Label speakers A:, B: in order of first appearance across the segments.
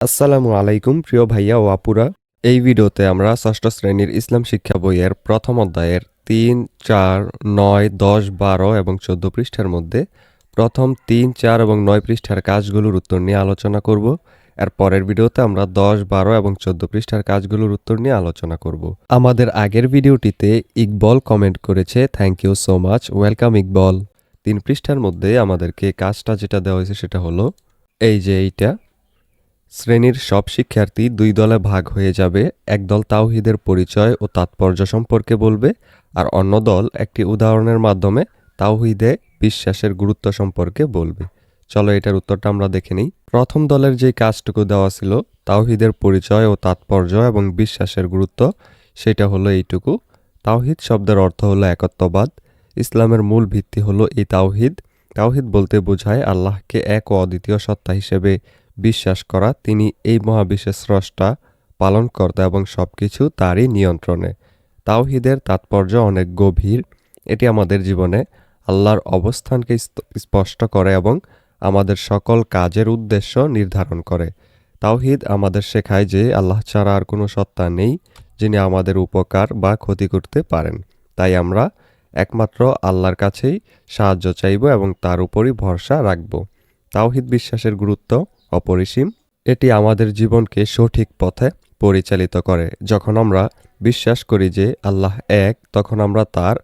A: আসসালামু আলাইকুম, প্রিয় ভাইয়া ও আপুরা। এই ভিডিওতে আমরা ষষ্ঠ শ্রেণির ইসলাম শিক্ষা বইয়ের প্রথম অধ্যায়ের তিন, চার, নয়, দশ, বারো এবং চোদ্দ পৃষ্ঠার মধ্যে প্রথম তিন, চার এবং নয় পৃষ্ঠার কাজগুলোর উত্তর নিয়ে আলোচনা করব। এর পরের ভিডিওতে আমরা দশ, বারো এবং চোদ্দ পৃষ্ঠার কাজগুলোর উত্তর নিয়ে আলোচনা করব। আমাদের আগের ভিডিওটিতে ইকবল কমেন্ট করেছে thank you so much welcome Iqbal. তিন পৃষ্ঠার মধ্যে আমাদেরকে কাজটা যেটা দেওয়া হয়েছে সেটা হলো, এই যে এইটা শ্রেণির সব শিক্ষার্থী দুই দলে ভাগ হয়ে যাবে। একদল তাওহিদের পরিচয় ও তাৎপর্য সম্পর্কে বলবে আর অন্য দল একটি উদাহরণের মাধ্যমে তাওহিদে বিশ্বাসের গুরুত্ব সম্পর্কে বলবে। চলো এটার উত্তরটা আমরা দেখে নিই। প্রথম দলের যে কাজটুকু দেওয়া ছিল, তাওহিদের পরিচয় ও তাৎপর্য এবং বিশ্বাসের গুরুত্ব, সেটা হলো এইটুকু। তাওহিদ শব্দের অর্থ হলো একত্ববাদ। ইসলামের মূল ভিত্তি হলো এই তাওহিদ। তাওহিদ বলতে বোঝায় আল্লাহকে এক ও অদ্বিতীয় সত্তা হিসেবে বিশ্বাস করা, তিনি এই মহাবিশ্বের স্রষ্টা, পালনকর্তা এবং সব কিছু তারই নিয়ন্ত্রণে। তাওহিদের তাৎপর্য অনেক গভীর, এটি আমাদের জীবনে আল্লাহর অবস্থানকে স্পষ্ট করে এবং আমাদের সকল কাজের উদ্দেশ্য নির্ধারণ করে। তাওহিদ আমাদের শেখায় যে আল্লাহ ছাড়া আর কোনো সত্তা নেই, যিনি আমাদের উপকার বা ক্ষতি করতে পারেন। তাই আমরা একমাত্র আল্লাহর কাছেই সাহায্য চাইব এবং তার উপরই ভরসা রাখব। তাওহিদ বিশ্বাসের গুরুত্ব অপরিসীম এটি আমাদের জীবনকে সঠিক পথে পরিচালিত করে। যখন আমরা বিশ্বাস করি যে আল্লাহ এক, তখন আমরা তার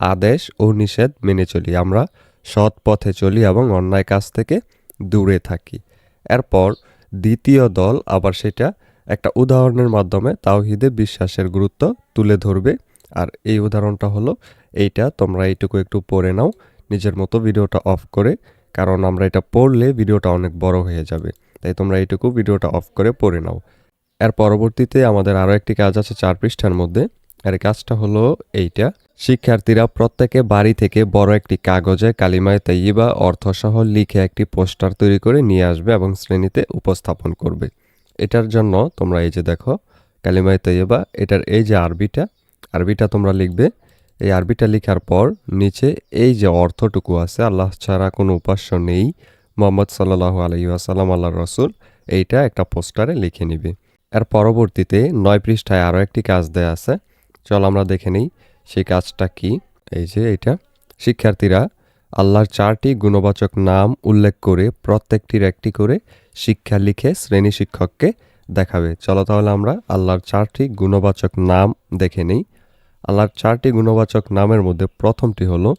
A: আদেশ ও নিষেধ মেনে চলি। আমরা সৎ পথে চলি এবং অন্যায় কাজ থেকে দূরে থাকি। এরপর দ্বিতীয় দল আবার সেটা একটা উদাহরণের মাধ্যমে তাওহিদে বিশ্বাসের গুরুত্ব তুলে ধরবে। আর এই উদাহরণটা হলো, এইটা তোমরা এইটুকু একটু পড়ে নাও। নিজের মতো ভিডিওটা অফ করে কারণ আমরা এটা পড়লে ভিডিওটা অনেক বড় হয়ে যাবে। তাই তোমরা এইটুকু ভিডিওটা অফ করে পড়ে নাও। এর পরবর্তীতে আমাদের আরও একটি কাজ আছে চার পৃষ্ঠার মধ্যে। আর এই কাজটা হলো এইটা। শিক্ষার্থীরা প্রত্যেকে বাড়ি থেকে বড় একটি কাগজে কালিমায় তাইয়িবা, অর্থসহ লিখে একটি পোস্টার তৈরি করে নিয়ে আসবে এবং শ্রেণীতে উপস্থাপন করবে। এটার জন্য তোমরা এই যে দেখো, কালিমায় তাইয়িবা, এটার এই যে আরবিটা আরবিটা তোমরা লিখবে। এই আরবিটা লেখার পর নিচে এই যে অর্থটুকু আছে, আল্লাহ ছাড়া কোনো উপাস্য নেই। মোহাম্মদ সাল্লাহ আলহি আসাল্লাম আল্লাহ রসুল, এইটা একটা পোস্টারে লিখে নিবে। এর পরবর্তীতে নয় পৃষ্ঠায় আরও একটি কাজ দেয়া আছে। চল আমরা দেখে নিই সেই কাজটা কি। এই যে এটা শিক্ষার্থীরা, আল্লাহর চারটি গুণবাচক নাম উল্লেখ করে, প্রত্যেকটির একটি করে শিক্ষা লিখে শ্রেণি শিক্ষককে দেখাবে। চলো তাহলে আমরা আল্লাহর চারটি গুণবাচক নাম দেখে নিই। আল্লাহর চারটি গুণবাচক নামের মধ্যে প্রথমটি হলো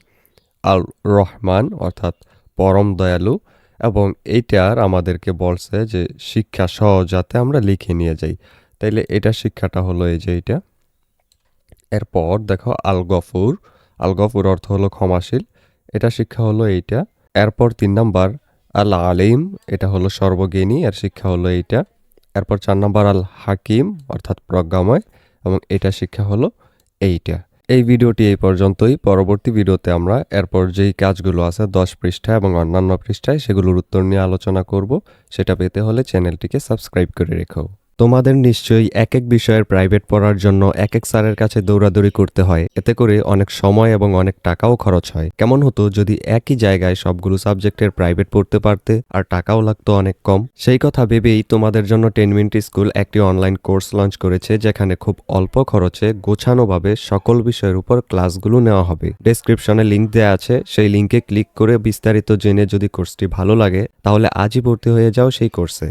A: আল রহমান অর্থাৎ পরম দয়ালু, এবং এইটার আমাদেরকে বলছে যে শিক্ষা সহ যাতে আমরা লিখে নিয়ে যাই। তাইলে এটা শিক্ষাটা হলো এই যে এইটা। এরপর দেখো আল গফুর আল গফুর অর্থ হলো ক্ষমাশীল। এটা শিক্ষা হলো এইটা। এরপর তিন নাম্বার আল আলিম এটা হলো সর্বজ্ঞানী। এর শিক্ষা হলো এইটা। এরপর চার নাম্বার আল হাকিম অর্থাৎ প্রজ্ঞাময়। এবং এটা শিক্ষা হলো এইটা। এই ভিডিওটি এই পর্যন্তই। পরবর্তী ভিডিওতে আমরা এরপর যেই কাজগুলো আছে, দশ পৃষ্ঠা এবং অন্যান্য পৃষ্ঠায় সেগুলোর উত্তর নিয়ে আলোচনা করব, সেটা পেতে হলে চ্যানেলটিকে সাবস্ক্রাইব করে রেখো। তোমাদের নিশ্চয়ই এক এক বিষয়ের প্রাইভেট পড়ার জন্য এক এক স্যারের কাছে দৌড়াদৌড়ি করতে হয়। এতে করে অনেক সময় এবং অনেক টাকাও খরচ হয়। কেমন হতো যদি একই জায়গায় সবগুলো সাবজেক্টের প্রাইভেট পড়তে পারতে আর টাকাও লাগতো অনেক কম? সেই কথা ভেবেই তোমাদের জন্য টেন মিনিট স্কুল একটি অনলাইন কোর্স লঞ্চ করেছে, যেখানে খুব অল্প খরচে গোছানোভাবে সকল বিষয়ের উপর ক্লাসগুলো নেওয়া হবে। ডেসক্রিপশনে লিংক দেওয়া আছে, সেই লিংকে ক্লিক করে বিস্তারিত জেনে যদি কোর্সটি ভালো লাগে, তাহলে আজই ভর্তি হয়ে যাও সেই কোর্সে